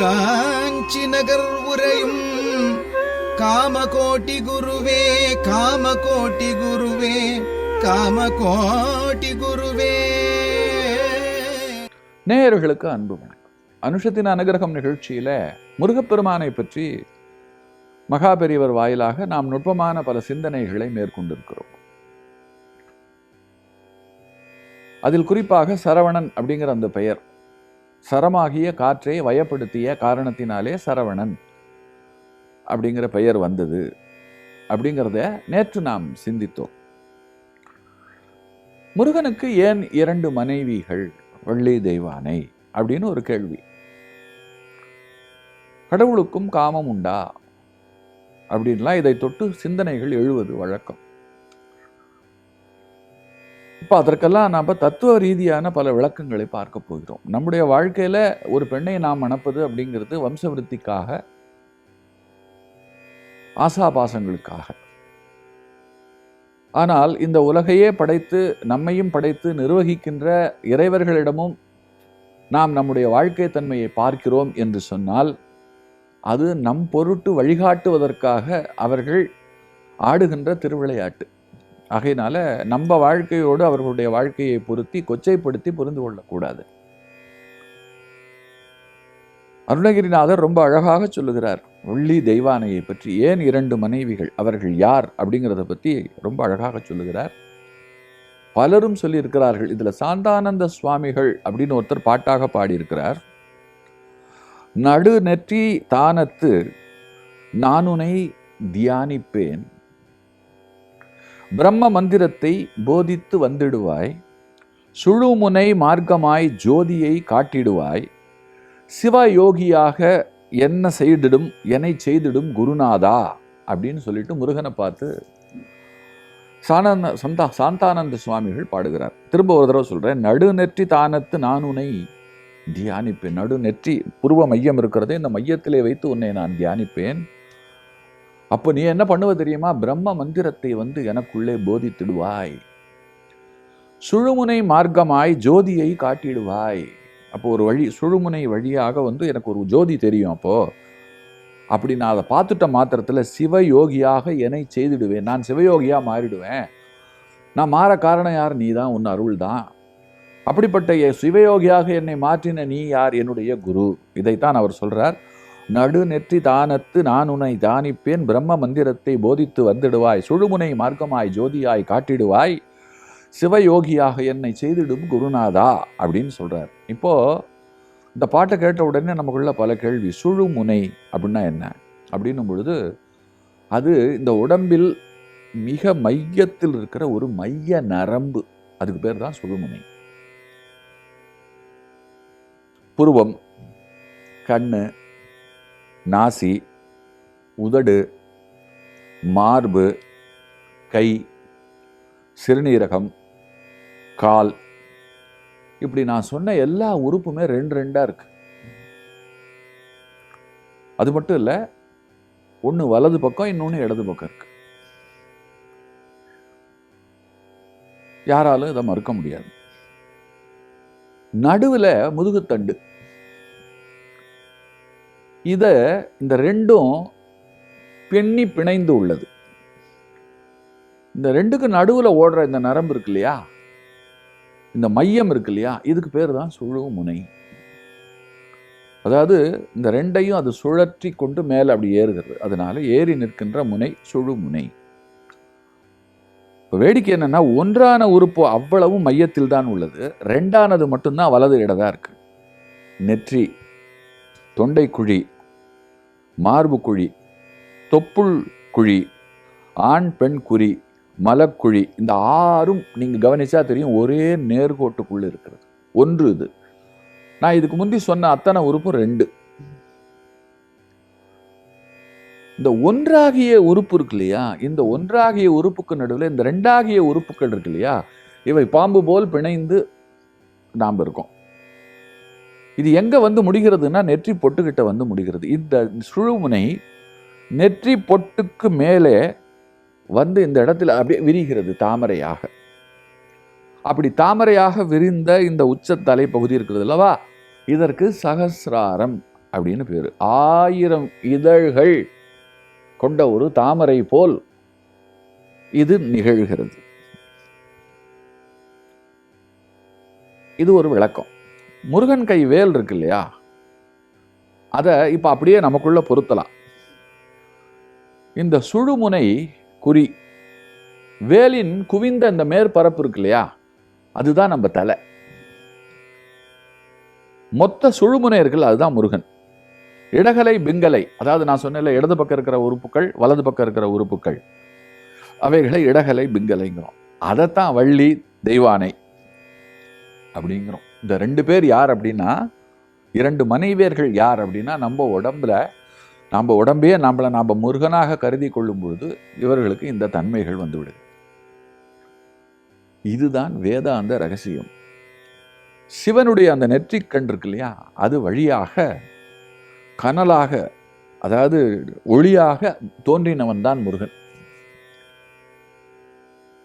காஞ்சி நகர் உரையும் காமகோட்டி குருவே காமகோட்டி குருவே காமகோட்டி குருவே. நேயர்களுக்கு அன்பு வணக்கம். அனுஷத்தின் அனுகிரகம் நிகழ்ச்சியில முருகப்பெருமானை பற்றி மகாபெரியவர் வாயிலாக நாம் நுட்பமான பல சிந்தனைகளை மேற்கொண்டிருக்கிறோம். அதில் குறிப்பாக சரவணன் அப்படிங்கிற அந்த பெயர். சரமாகிய காற்றை வயப்படுத்திய காரணத்தினாலே சரவணன் அப்படிங்கிற பெயர் வந்தது. அப்படிங்கிறத நேற்று நாம் சிந்தித்தோம். முருகனுக்கு ஏன் இரண்டு மனைவிகள்? வள்ளி தெய்வானை அப்படின்னு ஒரு கேள்வி. கடவுளுக்கும் காமம் உண்டா? அப்படின்லாம் இதை தொட்டு சிந்தனைகள் எழுவது வழக்கம். இப்போ அதற்கெல்லாம் நாம் தத்துவ ரீதியான பல விளக்கங்களை பார்க்க போகிறோம். நம்முடைய வாழ்க்கையில ஒரு பெண்ணை நாம் மணப்பது அப்படிங்கிறது வம்சவிருத்திக்காக ஆசாபாசங்களுக்காக. ஆனால் இந்த உலகையே படைத்து நம்மையும் படைத்து நிர்வகிக்கின்ற இறைவர்களிடமும் நாம் நம்முடைய வாழ்க்கை தன்மையை பார்க்கிறோம் என்று சொன்னால் அது நம் பொருட்டு வழிகாட்டுவதற்காக அவர்கள் ஆடுகின்ற திருவிளையாட்டு. ஆகையினால நம்ம வாழ்க்கையோடு அவர்களுடைய வாழ்க்கையை பொருத்தி கொச்சைப்படுத்தி புரிந்து கொள்ளக்கூடாது. அருணகிரிநாதர் ரொம்ப அழகாக சொல்லுகிறார் ஒள்ளி தெய்வானையை பற்றி ஏன் இரண்டு மனைவிகள் அவர்கள் யார்? அப்படிங்கிறத பற்றி ரொம்ப அழகாக சொல்லுகிறார். பலரும் சொல்லியிருக்கிறார்கள் இதுல சாந்தானந்த சுவாமிகள் அப்படின்னு ஒருத்தர் பாட்டாக பாடியிருக்கிறார். நடு நெற்றி தானத்து நானுனை தியானிப்பேன் பிரம்ம மந்திரத்தை போதித்து வந்திடுவாய். சுழுமுனை மார்க்கமாய் ஜோதியை காட்டிடுவாய். சிவயோகியாக என்ன செய்திடும் என்னை செய்திடும் குருநாதா அப்படின்னு சொல்லிட்டு முருகனை பார்த்து சானந்த சந்தா சாந்தானந்த சுவாமிகள் பாடுகிறார். திரும்ப ஒரு தடவை சொல்கிறேன் நடுநெற்றி தானத்து நான் உன்னை தியானிப்பேன். நடுநெற்றி புருவ மையம் இருக்கிறதே இந்த மையத்திலே வைத்து உன்னை நான் தியானிப்பேன். அப்போ நீ என்ன பண்ணுவ தெரியுமா? பிரம்ம மந்திரத்தை வந்து எனக்குள்ளே போதித்திடுவாய். சுழுமுனை மார்க்கமாய் ஜோதியை காட்டிடுவாய். அப்போ ஒரு வழி சுழுமுனை வழியாக வந்து எனக்கு ஒரு ஜோதி தெரியும் அப்போது அப்படி நான் அதை பார்த்துட்ட மாத்திரத்தில் சிவயோகியாக என்னை செய்திடுவேன். நான் சிவயோகியாக மாறிடுவேன். நான் மாற காரணம் யார்? நீ தான் உன் அருள் தான் அப்படிப்பட்ட சிவயோகியாக என்னை மாற்றின நீ யார்? என்னுடைய குரு. இதைத்தான் அவர் சொல்கிறார் நடுநெற்றி தானத்து நான் உன்னை தானிப்பேன் பிரம்ம மந்திரத்தை போதித்து வந்திடுவாய். சுழுமுனை மார்க்கமாய் ஜோதியாய் காட்டிடுவாய். சிவயோகியாக என்னை செய்திடும் குருநாதா அப்படின்னு சொல்கிறார் இப்போ இந்த பாட்டை கேட்ட உடனே நமக்குள்ள பல கேள்வி. சுழுமுனை அப்படின்னா என்ன? அப்படின்னும் பொழுது அது இந்த உடம்பில் மிக மையத்தில் இருக்கிற ஒரு மைய நரம்பு. அதுக்கு பேர் தான் சுழுமுனை. புருவம் கண்ணு நாசி உதடு மார்பு கை சிறுநீரகம் கால். இப்படி நான் சொன்ன எல்லா உறுப்புமே ரெண்டு ரெண்டா இருக்கு. அது மட்டும் இல்ல ஒண்ணு வலது பக்கம் இன்னொன்னு இடது பக்கம் இருக்கு. யாராலும் இதை மறுக்க முடியாது. நடுவுல முதுகுத்தண்டு. இதை இந்த ரெண்டும் பின்னி பிணைந்து உள்ளது. இந்த ரெண்டுக்கு நடுவில் ஓடுற இந்த நரம்பு இருக்கு இல்லையா? இந்த மையம் இருக்கு இல்லையா? இதுக்கு பேர் தான் சுழு முனை. அதாவது இந்த ரெண்டையும் அது சுழற்றி கொண்டு மேலே அப்படி ஏறுகிறது. அதனால ஏறி நிற்கின்ற முனை சுழு முனை. இப்போ வேடிக்கை என்னென்னா ஒன்றான உறுப்பு அவ்வளவும் மையத்தில் தான் உள்ளது. ரெண்டானது மட்டும்தான் வலது இடதாக இருக்குது நெற்றி தொண்டைக்குழி மார்பு குழி தொப்புள் குழி ஆண் பெண் குறி மலக்குழி இந்த ஆறும் நீங்கள் கவனிச்சா தெரியும் ஒரே நேர்கோட்டுக்குள்ளே இருக்கிறது. ஒன்று இது. நான் இதுக்கு முந்தி சொன்ன அத்தனை உறுப்பும் ரெண்டு. இந்த ஒன்றாகிய உறுப்பு இருக்கு இல்லையா? இந்த ஒன்றாகிய உறுப்புக்கு நடுவில் இந்த ரெண்டாகிய உறுப்புகள் இருக்கு இல்லையா? இவை பாம்பு போல் பிணைந்து நாம் இருக்கோம். இது எங்கே வந்து முடிகிறதுன்னா நெற்றி பொட்டுக்கிட்ட வந்து முடிகிறது. இந்த சுழுமுனை நெற்றி பொட்டுக்கு மேலே வந்து இந்த இடத்துல அப்படியே விரிகிறது தாமரையாக. அப்படி தாமரையாக விரிந்த இந்த உச்ச தலைப்பகுதி இருக்கிறது அல்லவா? இதற்கு சகசிராரம் அப்படின்னு பேர். ஆயிரம் இதழ்கள் கொண்ட ஒரு தாமரை போல் இது நிகழ்கிறது. இது ஒரு விளக்கம். முருகன் கை வேல் இருக்கு இல்லையா அதை இப்போ அப்படியே நமக்குள்ள பொருத்தலாம். இந்த சுழுமுனை குறி வேலின் குவிந்த இந்த மேற்பரப்பு இருக்கு இல்லையா அதுதான் நம்ம தலை. மொத்த சுழுமுனை இருக்குல்ல அதுதான் முருகன். இடகலை பிங்கலை அதாவது நான் சொன்னேன்ல இடது பக்கம் இருக்கிற உறுப்புகள் வலது பக்கம் இருக்கிற உறுப்புகள். அவைகளை இடகலை பிங்கலைங்கிறோம். அதைத்தான் வள்ளி தெய்வானை அப்படிங்கிறோம். இந்த ரெண்டு பேர் யார் அப்படின்னா இரண்டு மனைவியர்கள் யார் அப்படின்னா நம்ம உடம்புல நம்ம உடம்பையே நம்மளை நாம் முருகனாக கருதி கொள்ளும் பொழுது இவர்களுக்கு இந்த தன்மைகள் வந்துவிடுது. இதுதான் வேதாந்த ரகசியம். சிவனுடைய அந்த நெற்றிக் கண் இருக்கு இல்லையா அது வழியாக கனலாக அதாவது ஒளியாக தோன்றினவன் தான் முருகன்.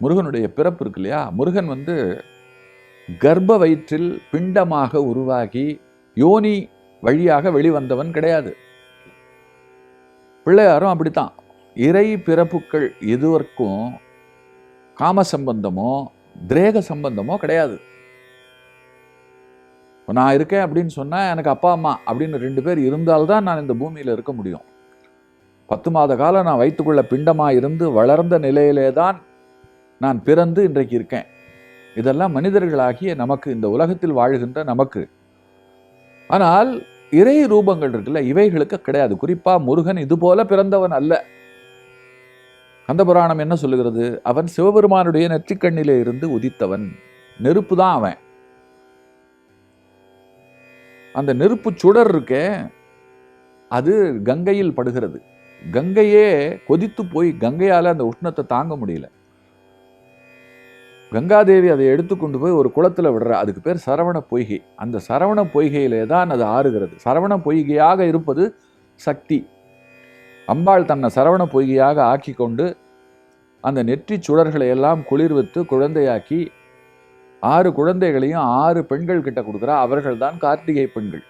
முருகனுடைய பிறப்பு இருக்கு இல்லையா முருகன் வந்து கர்ப்ப வயிற்றில் பிண்டமாக உருவாகி யோனி வழியாக வெளிவந்தவன் கிடையாது. பிள்ளையாரும் அப்படித்தான். இறை பிறப்புக்கள் எதுவரைக்கும் காம சம்பந்தமோ திரேக சம்பந்தமோ கிடையாது. இப்போ நான் இருக்கேன் அப்படின்னு சொன்னால் எனக்கு அப்பா அம்மா அப்படின்னு ரெண்டு பேர் இருந்தால்தான் நான் இந்த பூமியில் இருக்க முடியும். பத்து மாத காலம் நான் வயிற்றுக்குள்ள பிண்டமாக இருந்து வளர்ந்த நிலையிலே தான் நான் பிறந்து இன்றைக்கு இருக்கேன். இதெல்லாம் மனிதர்களாகிய நமக்கு இந்த உலகத்தில் வாழ்கின்ற நமக்கு. ஆனால் இறை ரூபங்கள் இருக்குல்ல இவைகளுக்கு கிடையாது. குறிப்பா முருகன் இது போல பிறந்தவன் அல்ல. கந்தபுராணம் என்ன சொல்லுகிறது? அவன் சிவபெருமானுடைய நெற்றிக்கண்ணிலே இருந்து உதித்தவன். நெருப்பு தான் அவன். அந்த நெருப்பு சுடர் இருக்கே அது கங்கையில் படுகிறது. கங்கையே கொதித்து போய் கங்கையால் அந்த உஷ்ணத்தை தாங்க முடியல. கங்காதேவி அதை எடுத்து கொண்டு போய் ஒரு குளத்தில் விடுற. அதுக்கு பேர் சரவண பொய்கை. அந்த சரவண பொய்கையிலே தான் அது ஆறுகிறது. சரவண பொய்கையாக இருப்பது சக்தி. அம்பாள் தன்னை சரவண பொய்கையாக ஆக்கி கொண்டு அந்த நெற்றி சுடர்களை எல்லாம் குளிர்வித்து குழந்தையாக்கி ஆறு குழந்தைகளையும் ஆறு பெண்கள் கிட்ட கொடுக்குறா. அவர்கள் தான் கார்த்திகை பெண்கள்.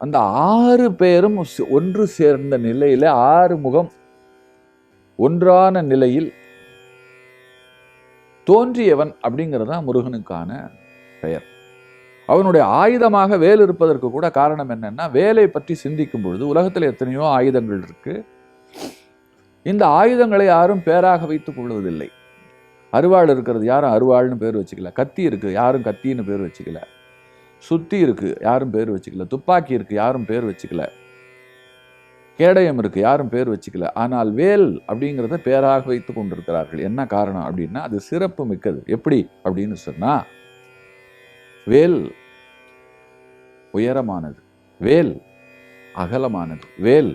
அந்த ஆறு பேரும் ஒன்று சேர்ந்த நிலையில் ஆறு முகம் ஒன்றான நிலையில் தோன்றியவன் அப்படிங்கிறது தான் முருகனுக்கான பெயர். அவனுடைய ஆயுதமாக வேல் இருப்பதற்கு கூட காரணம் என்னன்னா வேலை பற்றி சிந்திக்கும் பொழுது உலகத்தில் எத்தனையோ ஆயுதங்கள் இருக்கு. இந்த ஆயுதங்களை யாரும் பேராக வைத்துக் கொள்வதில்லை. அருவாள் இருக்கிறது யாரும் அருவாள்னு பேர் வச்சுக்கல. கத்தி இருக்கு யாரும் கத்தின்னு பேர் வச்சுக்கல. சுத்தி இருக்கு யாரும் பேர் வச்சுக்கல. துப்பாக்கி இருக்கு யாரும் பேர் வச்சுக்கல. கேடயம் இருக்குது யாரும் பேர் வச்சுக்கல. ஆனால் வேல் அப்படிங்கிறத பேராக வைத்து கொண்டிருக்கிறார்கள். என்ன காரணம் அப்படின்னா அது சிறப்பு மிக்கது. எப்படி அப்படின்னு சொன்னால் வேல் உயரமானது வேல் அகலமானது வேல்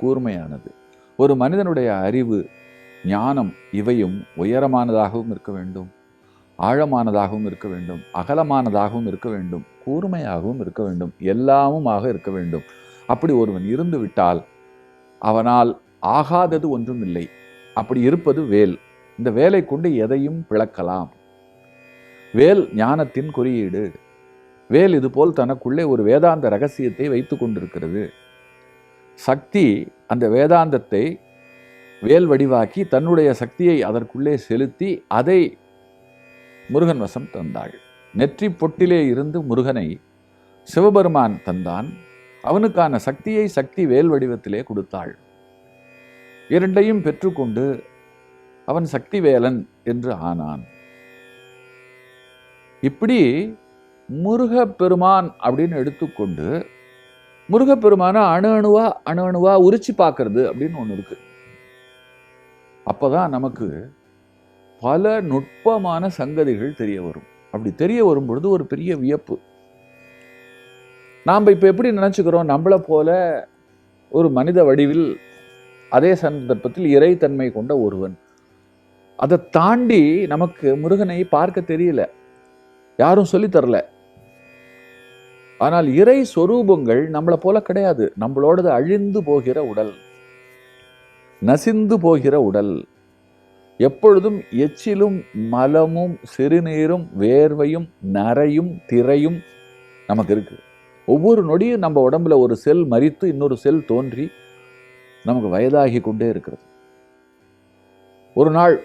கூர்மையானது. ஒரு மனிதனுடைய அறிவு ஞானம் இவையும் உயரமானதாகவும் இருக்க வேண்டும் ஆழமானதாகவும் இருக்க வேண்டும் அகலமானதாகவும் இருக்க வேண்டும் கூர்மையாகவும் இருக்க வேண்டும் எல்லாமுமாக இருக்க வேண்டும். அப்படி ஒருவன் இருந்து விட்டால் அவனால் ஆகாதது ஒன்றும் இல்லை. அப்படி இருப்பது வேல். இந்த வேலை கொண்டு எதையும் பிளக்கலாம். வேல் ஞானத்தின் குறியீடு. வேல் இதுபோல் தனக்குள்ளே ஒரு வேதாந்த ரகசியத்தை வைத்து கொண்டிருக்கிறது. சக்தி அந்த வேதாந்தத்தை வேல் வடிவாக்கி தன்னுடைய சக்தியை அதற்குள்ளே செலுத்தி அதை முருகன் வசம் தந்தாள். நெற்றி பொட்டிலே இருந்து முருகனை சிவபெருமான் தந்தான். அவனுக்கான சக்தியை சக்தி வேல் வடிவத்திலே கொடுத்தாள். இரண்டையும் பெற்றுக்கொண்டு அவன் சக்தி வேலன் என்று ஆனான். இப்படி முருகப்பெருமான் அப்படின்னு எடுத்துக்கொண்டு முருகப்பெருமான அணு அணுவா அணு அணுவா உரிச்சு பார்க்கறது அப்படின்னு ஒன்று இருக்கு. அப்பதான் நமக்கு பல நுட்பமான சங்கதிகள் தெரிய வரும். அப்படி தெரிய வரும் பொழுது ஒரு பெரிய வியப்பு. நாம் இப்போ எப்படி நினச்சிக்கிறோம்? நம்மளை போல ஒரு மனித வடிவில் அதே சந்தர்ப்பத்தில் இறைத்தன்மை கொண்ட ஒருவன். அதை தாண்டி நமக்கு முருகனை பார்க்க தெரியல. யாரும் சொல்லித்தரல ஆனால் இறை சொரூபங்கள் நம்மளை போல கிடையாது. நம்மளோடது அழிந்து போகிற உடல் நசிந்து போகிற உடல். எப்பொழுதும் எச்சிலும் மலமும் சிறுநீரும் வேர்வையும் நரையும் திரையும் நமக்கு இருக்குது ஒவ்வொரு நொடியும் நம்ம உடம்புல ஒரு செல் மறித்து இன்னொரு செல் தோன்றி நமக்கு வயதாகி கொண்டே இருக்கிறது. ஒரு நாள்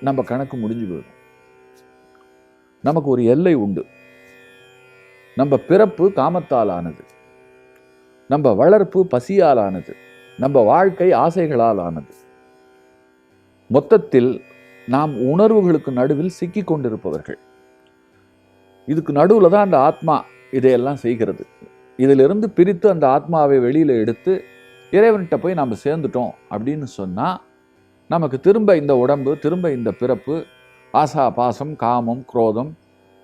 நம்ம கணக்கு முடிஞ்சு போயிடும். நமக்கு ஒரு எல்லை உண்டு. நம்ம பிறப்பு காமத்தால் ஆனது நம்ம வளர்ப்பு பசியால் ஆனது நம்ம வாழ்க்கை ஆசைகளால் ஆனது மொத்தத்தில் நாம் உணர்வுகளுக்கு நடுவில் சிக்கி கொண்டிருப்பவர்கள் இதுக்கு நடுவில் தான் அந்த ஆத்மா இதையெல்லாம் செய்கிறது. இதிலிருந்து பிரித்து அந்த ஆத்மாவை வெளியில் எடுத்து இறைவன்கிட்ட போய் நாம் சேர்ந்துட்டோம் அப்படின்னு சொன்னால் நமக்கு திரும்ப இந்த உடம்பு திரும்ப இந்த பிறப்பு ஆசா பாசம் காமம் குரோதம்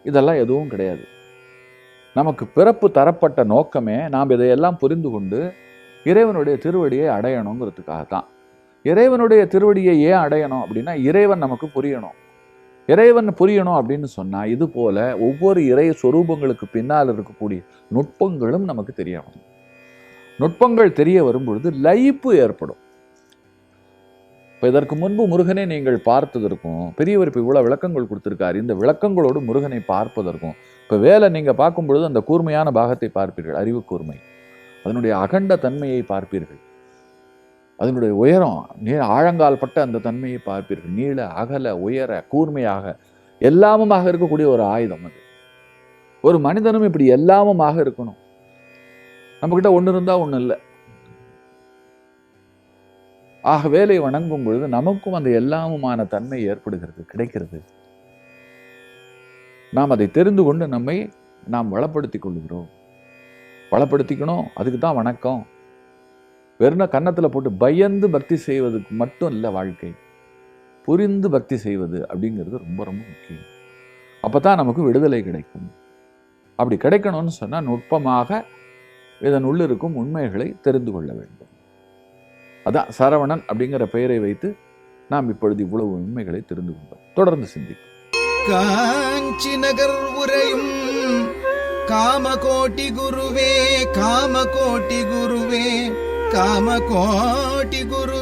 இதெல்லாம் எதுவும் கிடையாது. நமக்கு பிறப்பு தரப்பட்ட நோக்கமே நாம் இதையெல்லாம் புரிந்து கொண்டு இறைவனுடைய திருவடியை அடையணுங்கிறதுக்காக தான் இறைவனுடைய திருவடியை ஏன் அடையணும் அப்படின்னா இறைவன் நமக்கு புரியணும். இறைவன் புரியணும் அப்படின்னு சொன்னால் இது போல ஒவ்வொரு இறை சொரூபங்களுக்கு பின்னால் இருக்கக்கூடிய நுட்பங்களும் நமக்கு தெரியணும். நுட்பங்கள் தெரிய வரும்பொழுது லயிப்பு ஏற்படும். இப்போ இதற்கு முன்பு முருகனை நீங்கள் பார்த்ததற்கும் பெரியவர் இப்போ இவ்வளோ விளக்கங்கள் கொடுத்துருக்காரு. இந்த விளக்கங்களோடு முருகனை பார்ப்பதற்கும் இப்போ வேலை நீங்கள் பார்க்கும் பொழுது அந்த கூர்மையான பாகத்தை பார்ப்பீர்கள் அறிவு கூர்மை அதனுடைய அகண்ட தன்மையை பார்ப்பீர்கள். அதனுடைய உயரம் நீ ஆழங்கால் பட்ட அந்த தன்மையை பார்ப்பீர்கள். நீள அகல உயர கூர்மையாக எல்லாமுமாக இருக்கக்கூடிய ஒரு ஆயுதம் அது. ஒரு மனிதனும் இப்படி எல்லாமுமாக இருக்கணும். நம்மக்கிட்ட ஒன்று இருந்தால் ஒன்றும் இல்லை. ஆக வேலை வணங்கும் பொழுது நமக்கும் அந்த எல்லாமுமான தன்மை ஏற்படுகிறது கிடைக்கிறது. நாம் அதை தெரிந்து கொண்டு நம்மை நாம் வளப்படுத்திக் கொள்கிறோம் வளப்படுத்திக்கணும் அதுக்கு தான் வணக்கம். வெறும் கன்னத்தில் போட்டு பயந்து பக்தி செய்வதுக்கு மட்டும் இல்லை வாழ்க்கை. புரிந்து பக்தி செய்வது அப்படிங்கிறது ரொம்ப ரொம்ப முக்கியம். அப்போ தான் நமக்கு விடுதலை கிடைக்கும். அப்படி கிடைக்கணும்னு சொன்னால் நுட்பமாக இதன் உள்ளிருக்கும் உண்மைகளை தெரிந்து கொள்ள வேண்டும். அதான் சரவணன் அப்படிங்கிற பெயரை வைத்து நாம் இப்பொழுது இவ்வளவு உண்மைகளை தெரிந்து கொண்டோம். தொடர்ந்து சிந்திக்கும் காஞ்சி நகர் உரையும் காமகோட்டி குருவே காமகோட்டி குருவே காமகோட்டி குருவே